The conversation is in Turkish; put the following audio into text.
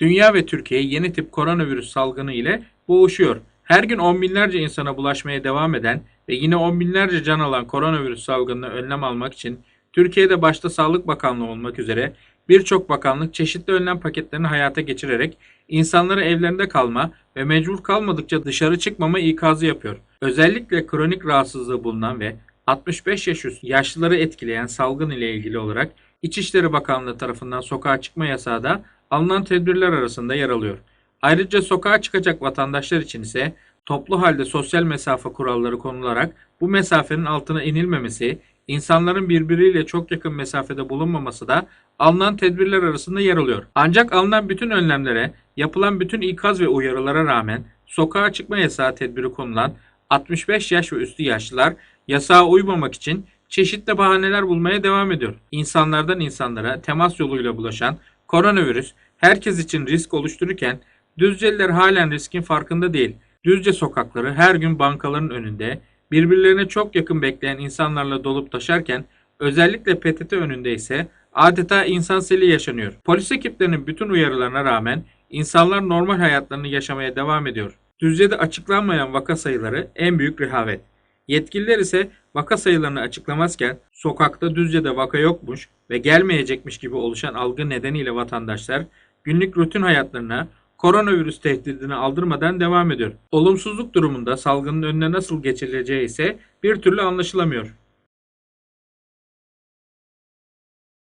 Dünya ve Türkiye yeni tip koronavirüs salgını ile boğuşuyor. Her gün on binlerce insana bulaşmaya devam eden ve yine on binlerce can alan koronavirüs salgınına önlem almak için Türkiye'de başta Sağlık Bakanlığı olmak üzere birçok bakanlık çeşitli önlem paketlerini hayata geçirerek insanlara evlerinde kalma ve mecbur kalmadıkça dışarı çıkmama ikazı yapıyor. Özellikle kronik rahatsızlığı bulunan ve 65 yaş üstü yaşlıları etkileyen salgın ile ilgili olarak İçişleri Bakanlığı tarafından sokağa çıkma yasağı da alınan tedbirler arasında yer alıyor. Ayrıca sokağa çıkacak vatandaşlar için ise toplu halde sosyal mesafe kuralları konularak bu mesafenin altına inilmemesi, insanların birbiriyle çok yakın mesafede bulunmaması da alınan tedbirler arasında yer alıyor. Ancak alınan bütün önlemlere, yapılan bütün ikaz ve uyarılara rağmen sokağa çıkma yasağı tedbiri konulan 65 yaş ve üstü yaşlılar yasağa uymamak için çeşitli bahaneler bulmaya devam ediyor. İnsanlardan insanlara temas yoluyla bulaşan koronavirüs herkes için risk oluştururken Düzceliler halen riskin farkında değil. Düzce sokakları her gün bankaların önünde birbirlerine çok yakın bekleyen insanlarla dolup taşarken özellikle PTT önünde ise adeta insan seli yaşanıyor. Polis ekiplerinin bütün uyarılarına rağmen insanlar normal hayatlarını yaşamaya devam ediyor. Düzce'de açıklanmayan vaka sayıları en büyük rehavet. Yetkililer ise vaka sayılarını açıklamazken sokakta Düzce'de vaka yokmuş ve gelmeyecekmiş gibi oluşan algı nedeniyle vatandaşlar günlük rutin hayatlarına koronavirüs tehdidini aldırmadan devam ediyor. Olumsuzluk durumunda salgının önüne nasıl geçileceği ise bir türlü anlaşılamıyor.